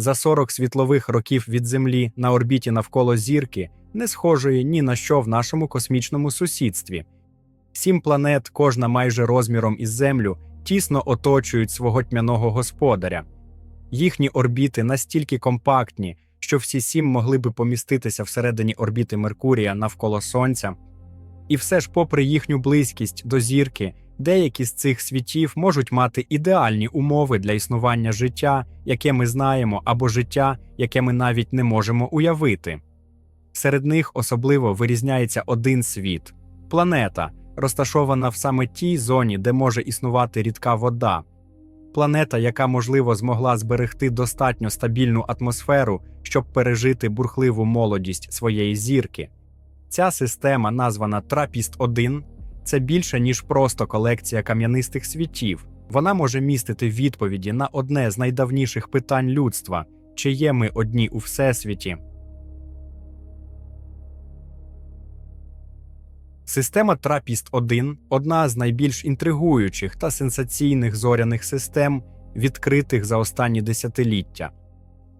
за 40 світлових років від Землі на орбіті навколо зірки, не схожої ні на що в нашому космічному сусідстві. Сім планет, кожна майже розміром із Землю, тісно оточують свого тьмяного господаря. Їхні орбіти настільки компактні, що всі сім могли би поміститися всередині орбіти Меркурія навколо Сонця. І все ж, попри їхню близькість до зірки, деякі з цих світів можуть мати ідеальні умови для існування життя, яке ми знаємо, або життя, яке ми навіть не можемо уявити. Серед них особливо вирізняється один світ планета, розташована в саме тій зоні, де може існувати рідка вода. Планета, яка, можливо, змогла зберегти достатньо стабільну атмосферу, щоб пережити бурхливу молодість своєї зірки. Ця система, названа Трапіст 1 це більше, ніж просто колекція кам'янистих світів. Вона може містити відповіді на одне з найдавніших питань людства: чи є ми одні у всесвіті. Система Трапіст 1 одна з найбільш інтригуючих та сенсаційних зоряних систем, відкритих за останні десятиліття.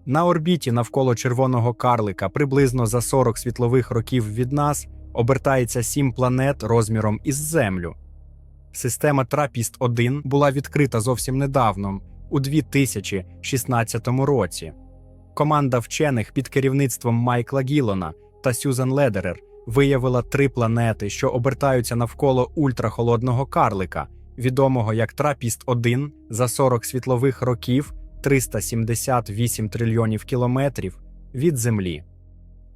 На орбіті навколо червоного карлика приблизно за 40 світлових років від нас обертається сім планет розміром із Землю. Система Трапіст 1 була відкрита зовсім недавно, у 2016 році. Команда вчених під керівництвом Майкла Гілона та Сюзан Ледерер виявила три планети, що обертаються навколо ультрахолодного карлика, відомого як Трапіст 1 за 40 світлових років 378 трильйонів кілометрів від Землі.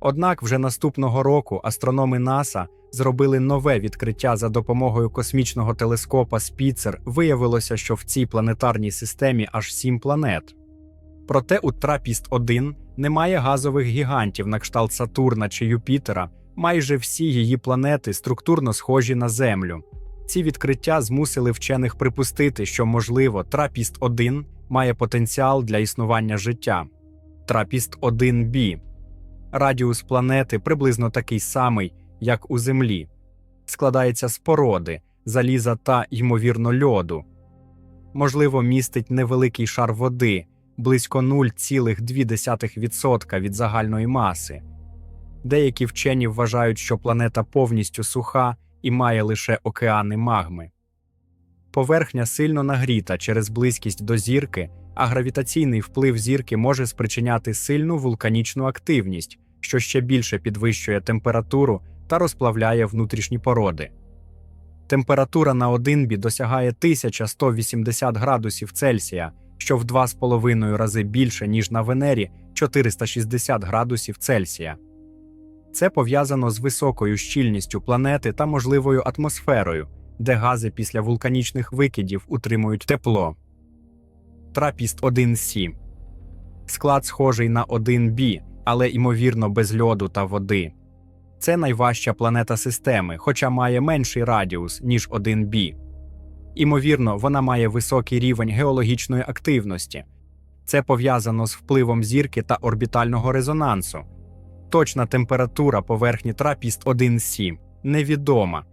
Однак вже наступного року астрономи НАСА зробили нове відкриття за допомогою космічного телескопа Спіцер. Виявилося, що в цій планетарній системі аж сім планет. Проте у Трапіст 1 немає газових гігантів на кшталт Сатурна чи Юпітера. Майже всі її планети структурно схожі на Землю. Ці відкриття змусили вчених припустити, що, можливо, Трапіст 1 має потенціал для існування життя. Трапіст 1b радіус планети приблизно такий самий, як у Землі, складається з породи, заліза та, ймовірно, льоду. Можливо, містить невеликий шар води близько 0,2% від загальної маси. Деякі вчені вважають, що планета повністю суха і має лише океани магми. Поверхня сильно нагріта через близькість до зірки, а гравітаційний вплив зірки може спричиняти сильну вулканічну активність, що ще більше підвищує температуру та розплавляє внутрішні породи. Температура на 1 бі досягає 1180 градусів Цельсія, що в 2,5 рази більше, ніж на Венері 460 градусів Цельсія. Це пов'язано з високою щільністю планети та можливою атмосферою, де гази після вулканічних викидів утримують тепло. Трапіст 1С склад схожий на 1Б, але ймовірно без льоду та води. Це найважча планета системи, хоча має менший радіус, ніж 1Б. Імовірно, вона має високий рівень геологічної активності. Це пов'язано з впливом зірки та орбітального резонансу. Точна температура поверхні Трапіст 1С невідома.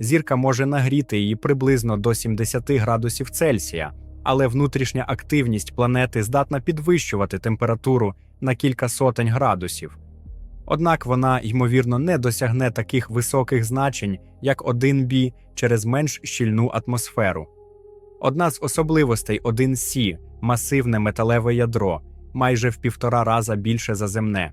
Зірка може нагріти її приблизно до 70 градусів Цельсія, але внутрішня активність планети здатна підвищувати температуру на кілька сотень градусів. Однак вона, ймовірно, не досягне таких високих значень, як 1Б через менш щільну атмосферу. Одна з особливостей 1С масивне металеве ядро, майже в півтора раза більше за земне.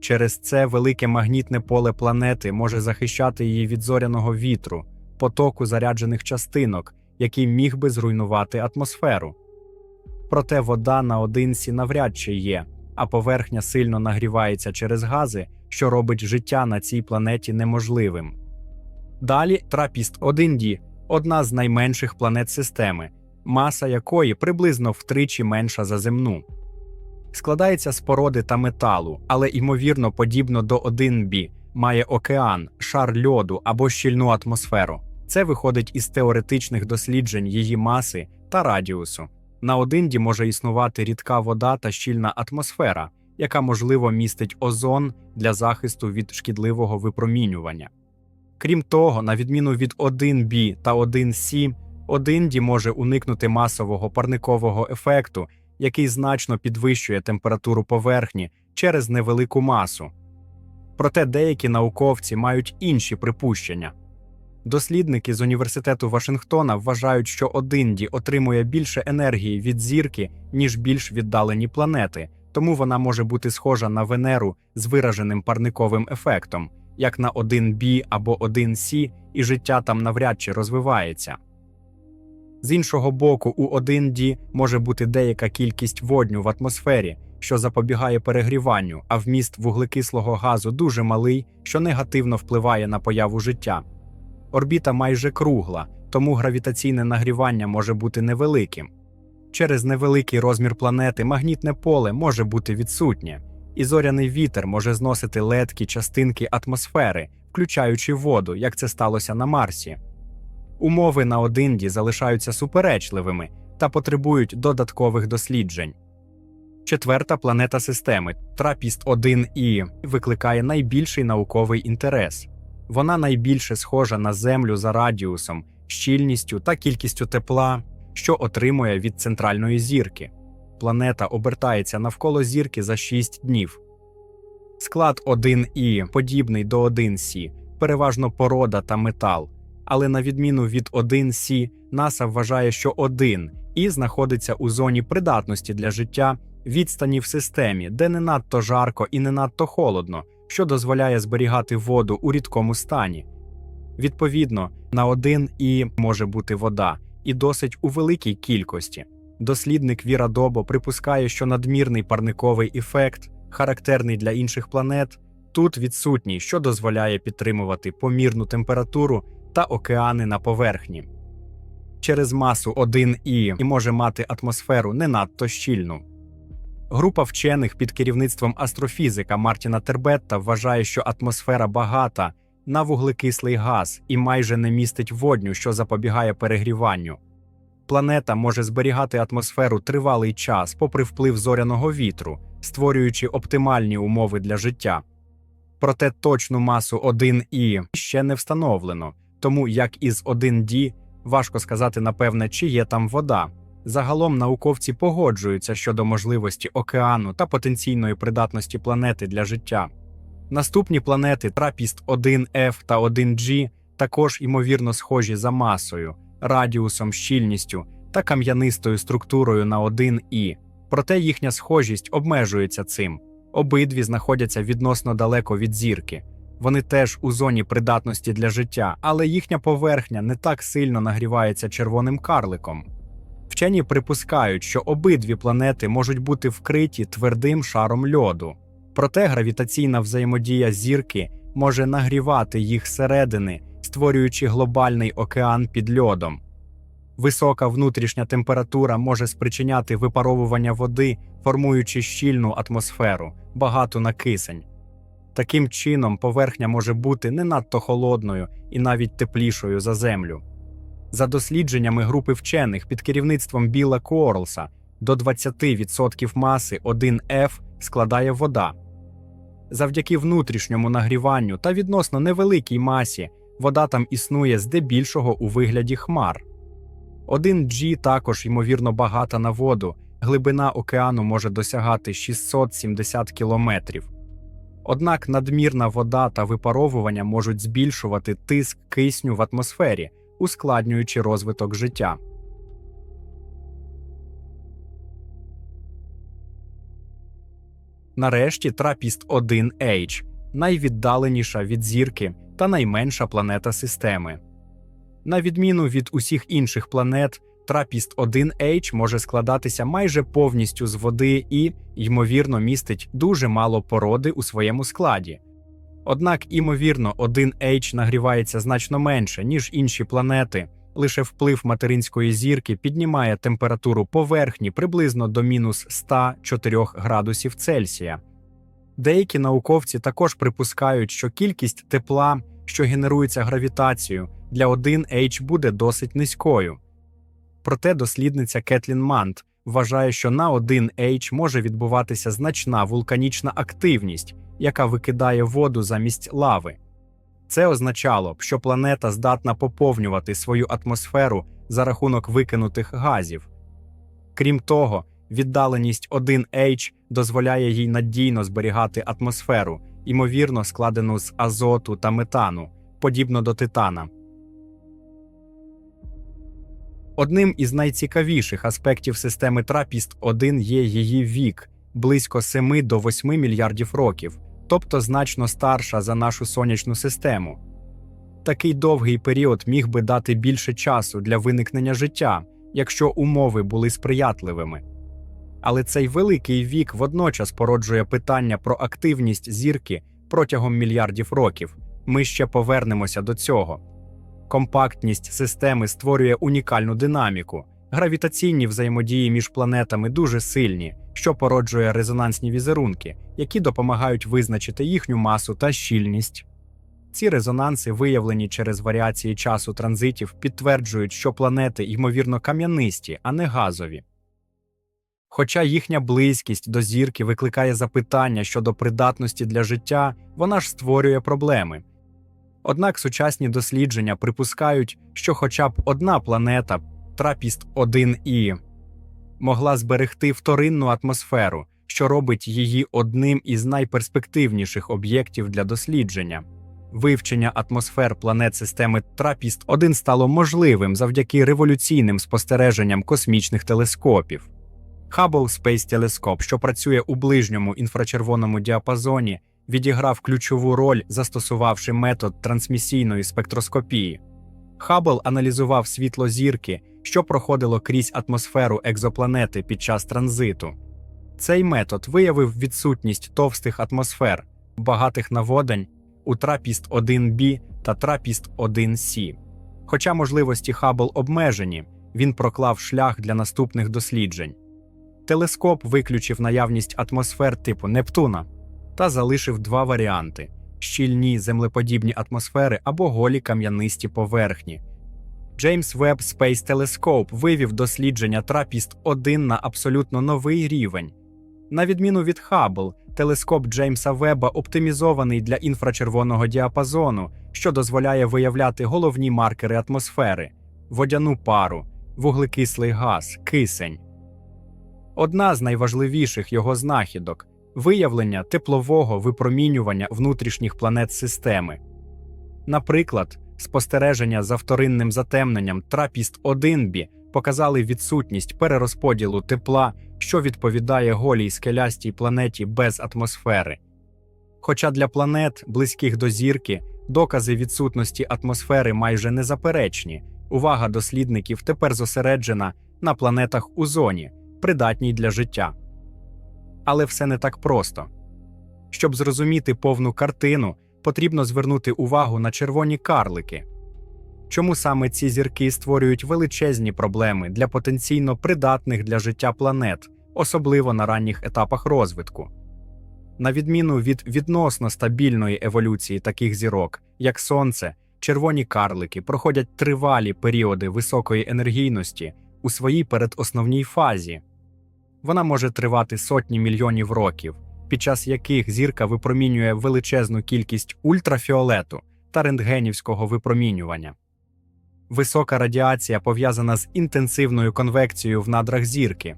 Через це велике магнітне поле планети може захищати її від зоряного вітру, потоку заряджених частинок, який міг би зруйнувати атмосферу. Проте вода наодинці навряд чи є, а поверхня сильно нагрівається через гази, що робить життя на цій планеті неможливим. Далі Трапіст 1D одна з найменших планет системи, маса якої приблизно втричі менша за земну. Складається з породи та металу, але ймовірно подібно до 1Б, має океан, шар льоду або щільну атмосферу. Це виходить із теоретичних досліджень її маси та радіусу. На Одинді може існувати рідка вода та щільна атмосфера, яка можливо містить озон для захисту від шкідливого випромінювання. Крім того, на відміну від 1Б та 1С, Одинді може уникнути масового парникового ефекту, який значно підвищує температуру поверхні через невелику масу. Проте деякі науковці мають інші припущення. Дослідники з університету Вашингтона вважають, що 1D отримує більше енергії від зірки, ніж більш віддалені планети, тому вона може бути схожа на Венеру з вираженим парниковим ефектом, як на 1B або 1C, і життя там навряд чи розвивається. З іншого боку, у 1D може бути деяка кількість водню в атмосфері, що запобігає перегріванню, а вміст вуглекислого газу дуже малий, що негативно впливає на появу життя. Орбіта майже кругла, тому гравітаційне нагрівання може бути невеликим. Через невеликий розмір планети магнітне поле може бути відсутнє, і зоряний вітер може зносити ледкі частинки атмосфери, включаючи воду, як це сталося на Марсі. Умови на Одинді залишаються суперечливими та потребують додаткових досліджень. Четверта планета системи Трапіст 1 і викликає найбільший науковий інтерес. Вона найбільше схожа на Землю за радіусом, щільністю та кількістю тепла, що отримує від центральної зірки. Планета обертається навколо зірки за 6 днів. Склад 1І подібний до 1С, переважно порода та метал. Але на відміну від 1С, НАСА вважає, що 1 І знаходиться у зоні придатності для життя відстані в системі, де не надто жарко і не надто холодно, що дозволяє зберігати воду у рідкому стані. Відповідно, на 1 І може бути вода, і досить у великій кількості. Дослідник Віра Добо припускає, що надмірний парниковий ефект, характерний для інших планет, тут відсутній, що дозволяє підтримувати помірну температуру та океани на поверхні. Через масу 1 І може мати атмосферу не надто щільну. Група вчених під керівництвом астрофізика Мартіна Тербетта вважає, що атмосфера багата на вуглекислий газ і майже не містить водню, що запобігає перегріванню. Планета може зберігати атмосферу тривалий час, попри вплив зоряного вітру, створюючи оптимальні умови для життя. Проте точну масу 1 І ще не встановлено, тому як із 1D важко сказати напевне, чи є там вода. Загалом науковці погоджуються щодо можливості океану та потенційної придатності планети для життя. Наступні планети Трапіст 1F та 1G також ймовірно схожі за масою, радіусом, щільністю та кам'янистою структурою на 1І, проте їхня схожість обмежується цим. Обидві знаходяться відносно далеко від зірки. Вони теж у зоні придатності для життя, але їхня поверхня не так сильно нагрівається червоним карликом. Вчені припускають, що обидві планети можуть бути вкриті твердим шаром льоду, проте гравітаційна взаємодія зірки може нагрівати їх зсередини, створюючи глобальний океан під льодом. Висока внутрішня температура може спричиняти випаровування води, формуючи щільну атмосферу, багату на кисень. Таким чином, поверхня може бути не надто холодною і навіть теплішою за землю. За дослідженнями групи вчених під керівництвом Біла Корлса, до 20% маси 1F складає вода. Завдяки внутрішньому нагріванню та відносно невеликій масі вода там існує здебільшого у вигляді хмар. 1G також ймовірно багата на воду, глибина океану може досягати 670 кілометрів. Однак надмірна вода та випаровування можуть збільшувати тиск кисню в атмосфері, ускладнюючи розвиток життя. Нарешті Трапіст 1H найвіддаленіша від зірки та найменша планета системи. На відміну від усіх інших планет, Трапіст 1H може складатися майже повністю з води і, ймовірно, містить дуже мало породи у своєму складі. Однак, імовірно, 1H нагрівається значно менше, ніж інші планети. Лише вплив материнської зірки піднімає температуру поверхні приблизно до мінус 104 градусів Цельсія. Деякі науковці також припускають, що кількість тепла, що генерується гравітацією, для 1H буде досить низькою. Проте дослідниця Кетлін Мант вважає, що на 1H може відбуватися значна вулканічна активність, яка викидає воду замість лави. Це означало б, що планета здатна поповнювати свою атмосферу за рахунок викинутих газів. Крім того, Віддаленість 1H дозволяє їй надійно зберігати атмосферу, ймовірно складену з азоту та метану, подібно до титана. Одним із найцікавіших аспектів системи Трапіст 1 є її вік близько 7 до 8 мільярдів років, тобто значно старша за нашу сонячну систему. Такий довгий період міг би дати більше часу для виникнення життя, якщо умови були сприятливими. Але цей великий вік водночас породжує питання про активність зірки протягом мільярдів років. Ми ще повернемося до цього. Компактність системи створює унікальну динаміку. Гравітаційні взаємодії між планетами дуже сильні, що породжує резонансні візерунки, які допомагають визначити їхню масу та щільність. Ці резонанси, виявлені через варіації часу транзитів, підтверджують, що планети ймовірно кам'янисті, а не газові. Хоча їхня близькість до зірки викликає запитання щодо придатності для життя, вона ж створює проблеми. Однак сучасні дослідження припускають, що хоча б одна планета Трапіст 1 і могла зберегти вторинну атмосферу, що робить її одним із найперспективніших об'єктів для дослідження. Вивчення атмосфер планет системи Трапіст 1 стало можливим завдяки революційним спостереженням космічних телескопів. Hubble Space Telescope, що працює у ближньому інфрачервоному діапазоні, відіграв ключову роль, застосувавши метод трансмісійної спектроскопії. Хаббл аналізував світло зірки, що проходило крізь атмосферу екзопланети під час транзиту. Цей метод виявив відсутність товстих атмосфер, багатих на водень у Трапіст 1b та Трапіст 1c. Хоча можливості Хаббл обмежені, він проклав шлях для наступних досліджень. Телескоп виключив наявність атмосфер типу Нептуна та залишив два варіанти: щільні землеподібні атмосфери або голі кам'янисті поверхні. Джеймс Веб Space Telescope вивів дослідження Трапіст 1 на абсолютно новий рівень. На відміну від Хаббл, телескоп Джеймса Веба оптимізований для інфрачервоного діапазону, що дозволяє виявляти головні маркери атмосфери: водяну пару, вуглекислий газ, кисень. Одна з найважливіших його знахідок виявлення теплового випромінювання внутрішніх планет системи. Наприклад, спостереження за вторинним затемненням Трапіст 1b показали відсутність перерозподілу тепла, що відповідає голій скелястій планеті без атмосфери. Хоча для планет, близьких до зірки, докази відсутності атмосфери майже незаперечні, увага дослідників тепер зосереджена на планетах у зоні, придатній для життя. Але все не так просто. Щоб зрозуміти повну картину, потрібно звернути увагу на червоні карлики. Чому саме ці зірки створюють величезні проблеми для потенційно придатних для життя планет, особливо на ранніх етапах розвитку? На відміну від відносно стабільної еволюції таких зірок, як Сонце, червоні карлики проходять тривалі періоди високої енергійності у своїй передосновній фазі. Вона може тривати сотні мільйонів років, під час яких зірка випромінює величезну кількість ультрафіолету та рентгенівського випромінювання. Висока радіація пов'язана з інтенсивною конвекцією в надрах зірки.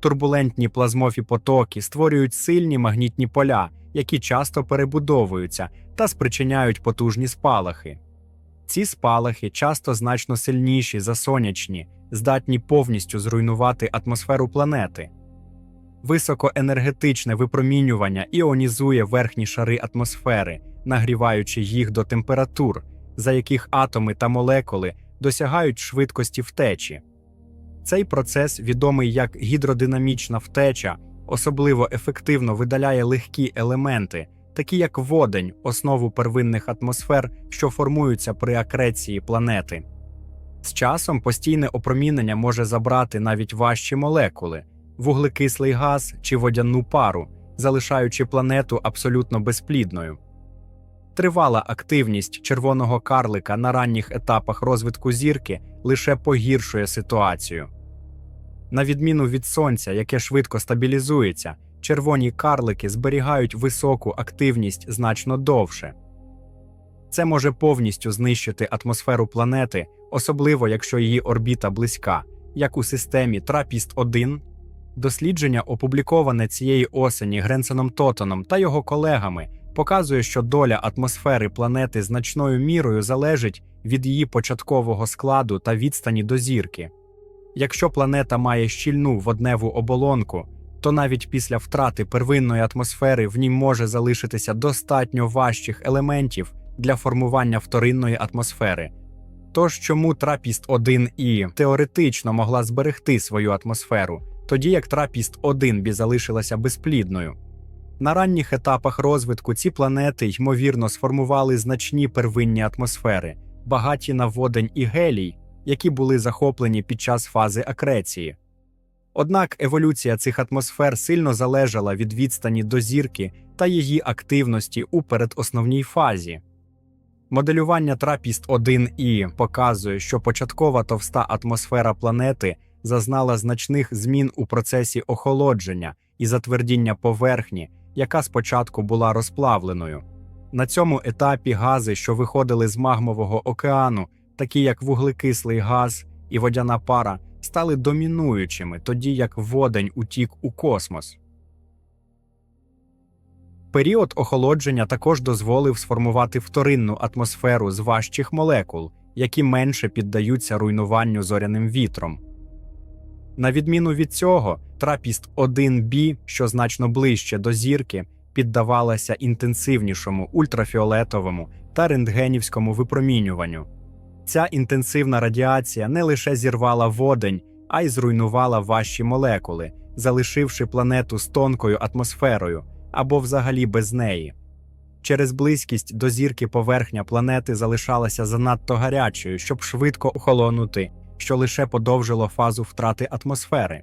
Турбулентні плазмові потоки створюють сильні магнітні поля, які часто перебудовуються та спричиняють потужні спалахи. Ці спалахи часто значно сильніші за сонячні, здатні повністю зруйнувати атмосферу планети. Високоенергетичне випромінювання іонізує верхні шари атмосфери, нагріваючи їх до температур, за яких атоми та молекули досягають швидкості втечі. Цей процес, відомий як гідродинамічна втеча, особливо ефективно видаляє легкі елементи, такі як водень, основу первинних атмосфер, що формуються при акреції планети. З часом постійне опромінення може забрати навіть важчі молекули, вуглекислий газ чи водяну пару, залишаючи планету абсолютно безплідною. Тривала активність червоного карлика на ранніх етапах розвитку зірки лише погіршує ситуацію. На відміну від сонця, яке швидко стабілізується, червоні карлики зберігають високу активність значно довше. Це може повністю знищити атмосферу планети, особливо якщо її орбіта близька, як у системі Трапіст 1 Дослідження, опубліковане цієї осені Гренсеном Тотоном та його колегами, показує, що доля атмосфери планети значною мірою залежить від її початкового складу та відстані до зірки. Якщо планета має щільну водневу оболонку, то навіть після втрати первинної атмосфери в ній може залишитися достатньо важчих елементів для формування вторинної атмосфери. Тож чому трапіст 1 і теоретично могла зберегти свою атмосферу, тоді як трапіст 1 бі залишилася безплідною. На ранніх етапах розвитку ці планети ймовірно сформували значні первинні атмосфери, багаті на водень і гелій, які були захоплені під час фази акреції. Однак еволюція цих атмосфер сильно залежала від відстані до зірки та її активності у передосновній фазі. Моделювання трапіст 1 і показує, що початкова товста атмосфера планети зазнала значних змін у процесі охолодження і затвердіння поверхні, яка спочатку була розплавленою. На цьому етапі гази, що виходили з магмового океану, такі як вуглекислий газ і водяна пара, стали домінуючими, тоді як водень утік у космос. Період охолодження також дозволив сформувати вторинну атмосферу з важчих молекул, які менше піддаються руйнуванню зоряним вітром. На відміну від цього, трапіст 1b, що значно ближче до зірки, піддавалася інтенсивнішому ультрафіолетовому та рентгенівському випромінюванню. Ця інтенсивна радіація не лише зірвала водень, а й зруйнувала важчі молекули, залишивши планету з тонкою атмосферою або взагалі без неї. Через близькість до зірки поверхня планети залишалася занадто гарячою, щоб швидко охолонути, що лише подовжило фазу втрати атмосфери.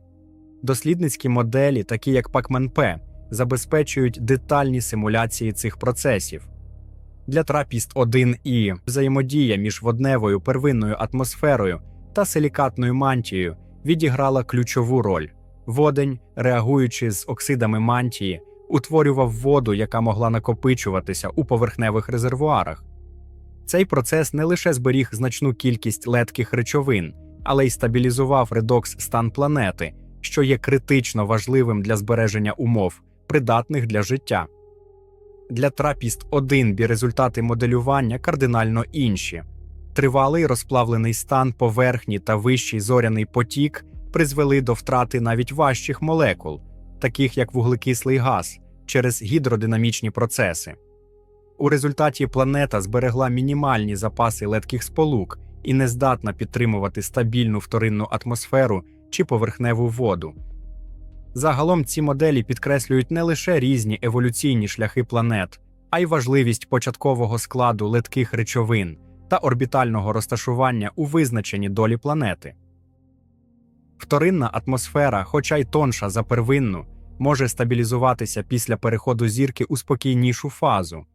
Дослідницькі моделі, такі як Pacman-P, забезпечують детальні симуляції цих процесів. Для трапіст 1 і взаємодія між водневою первинною атмосферою та силікатною мантією відіграла ключову роль. Водень, реагуючи з оксидами мантії, утворював воду, яка могла накопичуватися у поверхневих резервуарах. Цей процес не лише зберіг значну кількість летких речовин, але й стабілізував редокс стан планети, що є критично важливим для збереження умов, придатних для життя. Для трапіст 1 бі результати моделювання кардинально інші. Тривалий розплавлений стан поверхні та вищий зоряний потік призвели до втрати навіть важчих молекул, таких як вуглекислий газ, через гідродинамічні процеси. У результаті планета зберегла мінімальні запаси летких сполук і не здатна підтримувати стабільну вторинну атмосферу чи поверхневу воду. Загалом ці моделі підкреслюють не лише різні еволюційні шляхи планет, а й важливість початкового складу летких речовин та орбітального розташування у визначенні долі планети. Вторинна атмосфера, хоча й тонша за первинну, може стабілізуватися після переходу зірки у спокійнішу фазу.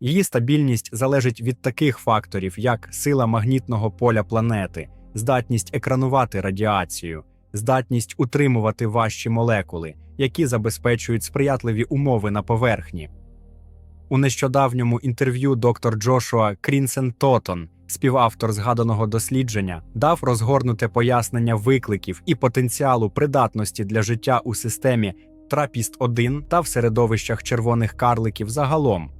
Її стабільність залежить від таких факторів, як сила магнітного поля планети, здатність екранувати радіацію, здатність утримувати важчі молекули, які забезпечують сприятливі умови на поверхні. У нещодавньому інтерв'ю доктор Джошуа Крінсен Тотон, співавтор згаданого дослідження, дав розгорнуте пояснення викликів і потенціалу придатності для життя у системі трапіст 1 та в середовищах червоних карликів загалом.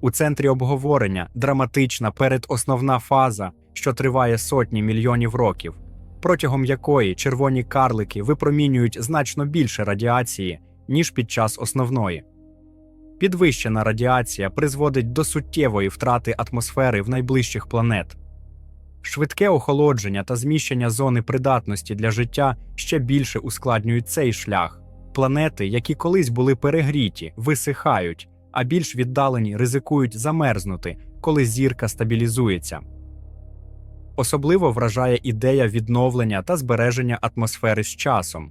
У центрі обговорення драматична передосновна фаза, що триває сотні мільйонів років, протягом якої червоні карлики випромінюють значно більше радіації, ніж під час основної. Підвищена радіація призводить до суттєвої втрати атмосфери в найближчих планет. Швидке охолодження та зміщення зони придатності для життя ще більше ускладнюють цей шлях. Планети, які колись були перегріті, висихають, а більш віддалені ризикують замерзнути, коли зірка стабілізується. Особливо вражає ідея відновлення та збереження атмосфери з часом.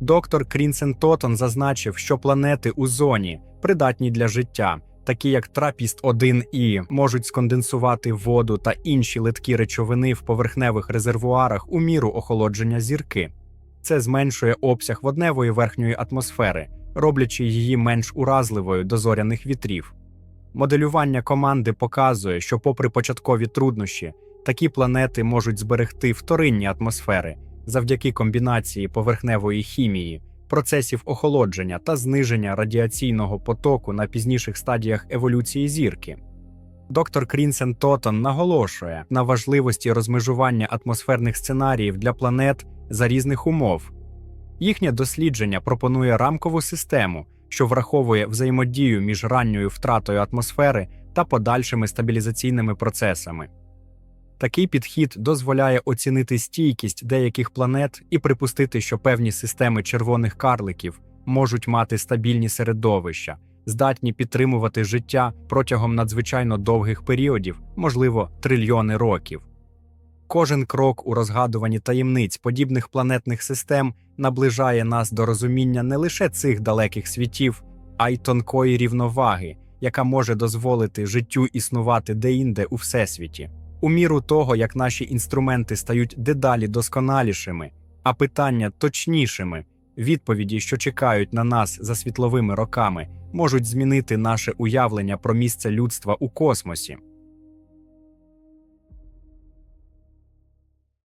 Доктор Крінсен Тотон зазначив, що планети у зоні, придатні для життя, такі як трапіст 1 і можуть сконденсувати воду та інші литкі речовини в поверхневих резервуарах у міру охолодження зірки. Це зменшує обсяг водневої верхньої атмосфери, роблячи її менш уразливою до зоряних вітрів. Моделювання команди показує, що, попри початкові труднощі, такі планети можуть зберегти вторинні атмосфери, завдяки комбінації поверхневої хімії, процесів охолодження та зниження радіаційного потоку на пізніших стадіях еволюції зірки. Доктор Крінсен Тотон наголошує на важливості розмежування атмосферних сценаріїв для планет за різних умов. Їхнє дослідження пропонує рамкову систему, що враховує взаємодію між ранньою втратою атмосфери та подальшими стабілізаційними процесами. Такий підхід дозволяє оцінити стійкість деяких планет і припустити, що певні системи червоних карликів можуть мати стабільні середовища, здатні підтримувати життя протягом надзвичайно довгих періодів, можливо, трильйони років. Кожен крок у розгадуванні таємниць подібних планетних систем наближає нас до розуміння не лише цих далеких світів, а й тонкої рівноваги, яка може дозволити життю існувати деінде у всесвіті. У міру того, як наші інструменти стають дедалі досконалішими, а питання точнішими, відповіді, що чекають на нас за світловими роками, можуть змінити наше уявлення про місце людства у космосі.